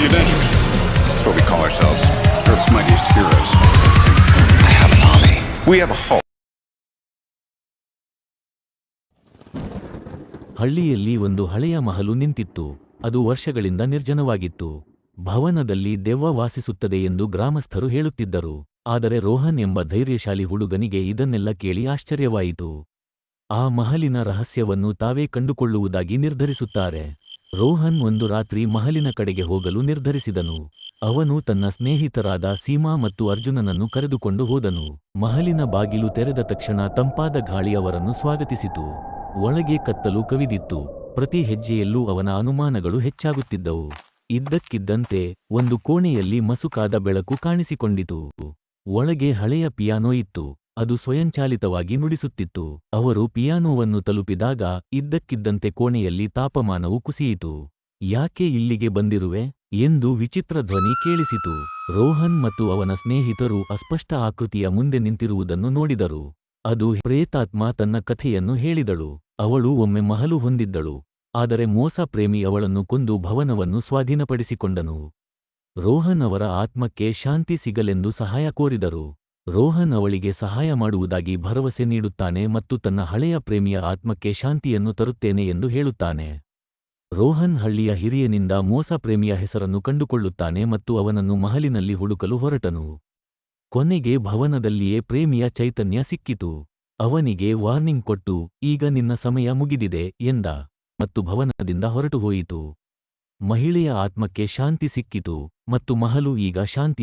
The Avengers. That's what we call ourselves. Earth's mightiest heroes. I have an army. We have a Hulk. ಹಳ್ಳಿಯಲ್ಲಿ ಒಂದು ಹಳೆಯ ಮಹಲು ನಿಂತಿತ್ತು ಅದು ವರ್ಷಗಳಿಂದ ನಿರ್ಜನವಾಗಿತ್ತು ಭವನದಲ್ಲಿ ದೆವ್ವ ವಾಸಿಸುತ್ತದೆ ಎಂದು ಗ್ರಾಮಸ್ಥರು ಹೇಳುತ್ತಿದ್ದರು ಆದರೆ ರೋಹನ್ ಎಂಬ ಧೈರ್ಯಶಾಲಿ ಹುಡುಗನಿಗೆ ಇದನ್ನೆಲ್ಲ ಕೇಳಿ ಆಶ್ಚರ್ಯವಾಯಿತು ಆ ಮಹಲಿನ ರಹಸ್ಯವನ್ನು ತಾವೇ ಕಂಡುಕೊಳ್ಳುವುದಾಗಿ ನಿರ್ಧರಿಸುತ್ತಾರೆ ರೋಹನ್ ಒಂದು ರಾತ್ರಿ ಮಹಲಿನ ಕಡೆಗೆ ಹೋಗಲು ನಿರ್ಧರಿಸಿದನು. ಅವನು ತನ್ನ ಸ್ನೇಹಿತರಾದ ಸೀಮಾ ಮತ್ತು ಅರ್ಜುನನನ್ನು ಕರೆದುಕೊಂಡು ಹೋದನು. ಮಹಲಿನ ಬಾಗಿಲು ತೆರೆದ ತಕ್ಷಣ ತಂಪಾದ ಗಾಳಿ ಅವರನ್ನು ಸ್ವಾಗತಿಸಿತು. ಒಳಗೆ ಕತ್ತಲು ಕವಿದಿತ್ತು. ಪ್ರತಿ ಹೆಜ್ಜೆಯಲ್ಲೂ ಅವನ ಅನುಮಾನಗಳು ಹೆಚ್ಚಾಗುತ್ತಿದ್ದವು. ಇದ್ದಕ್ಕಿದ್ದಂತೆ ಒಂದು ಕೋಣೆಯಲ್ಲಿ ಮಸುಕಾದ ಬೆಳಕು ಕಾಣಿಸಿಕೊಂಡಿತು. ಒಳಗೆ ಹಳೆಯ ಪಿಯಾನೋ ಇತ್ತು. ಅದು ಸ್ವಯಂಚಾಲಿತವಾಗಿ ನುಡಿಸುತ್ತಿತ್ತು ಅವರು ಪಿಯಾನೋವನ್ನು ತಲುಪಿದಾಗ ಇದ್ದಕ್ಕಿದ್ದಂತೆ ಕೋಣೆಯಲ್ಲಿ ತಾಪಮಾನವು ಕುಸಿಯಿತು. ಯಾಕೆ ಇಲ್ಲಿಗೆ ಬಂದಿರುವೆ? ಎಂದು ವಿಚಿತ್ರ ಧ್ವನಿ ಕೇಳಿಸಿತು. ರೋಹನ್ ಮತ್ತು ಅವನ ಸ್ನೇಹಿತರು ಅಸ್ಪಷ್ಟ ಆಕೃತಿಯ ಮುಂದೆ ನಿಂತಿರುವುದನ್ನು ನೋಡಿದರು. ಅದು ಪ್ರೇತಾತ್ಮ ತನ್ನ ಕಥೆಯನ್ನು ಹೇಳಿದಳು. ಅವಳು ಒಮ್ಮೆ ಮಹಲು ಹೊಂದಿದ್ದಳು. ಆದರೆ ಮೋಸ ಪ್ರೇಮಿ ಅವಳನ್ನು ಕೊಂದು ಭವನವನ್ನು ಸ್ವಾಧೀನಪಡಿಸಿಕೊಂಡನು. ರೋಹನ್ ಅವರ ಆತ್ಮಕ್ಕೆ ಶಾಂತಿ ಸಿಗಲೆಂದು ಸಹಾಯ ಕೋರಿದರು. ರೋಹನ್ ಅವಳಿಗೆ ಸಹಾಯ ಮಾಡುವುದಾಗಿ ಭರವಸೆ ನೀಡುತ್ತಾನೆ ಮತ್ತು ತನ್ನ ಹಳೆಯ ಪ್ರೇಮಿಯ ಆತ್ಮಕ್ಕೆ ಶಾಂತಿಯನ್ನು ತರುತ್ತೇನೆ ಎಂದು ಹೇಳುತ್ತಾನೆ. ರೋಹನ್ ಹಳ್ಳಿಯ ಹಿರಿಯನಿಂದ ಮೋಸ ಪ್ರೇಮಿಯ ಹೆಸರನ್ನು ಕಂಡುಕೊಳ್ಳುತ್ತಾನೆ ಮತ್ತು ಅವನನ್ನು ಮಹಲಿನಲ್ಲಿ ಹುಡುಕಲು ಹೊರಟನು. ಕೊನೆಗೆ ಭವನದಲ್ಲಿಯೇ ಪ್ರೇಮಿಯ ಚೈತನ್ಯ ಸಿಕ್ಕಿತು. ಅವನಿಗೆ ವಾರ್ನಿಂಗ್ ಕೊಟ್ಟು, ಈಗ ನಿನ್ನ ಸಮಯ ಮುಗಿದಿದೆ ಎಂದ ಮತ್ತು ಭವನದಿಂದ ಹೊರಟು ಹೋಯಿತು ಮಹಿಳೆಯ ಆತ್ಮಕ್ಕೆ ಶಾಂತಿ ಸಿಕ್ಕಿತು ಮತ್ತು ಮಹಲು ಈಗ ಶಾಂತಿ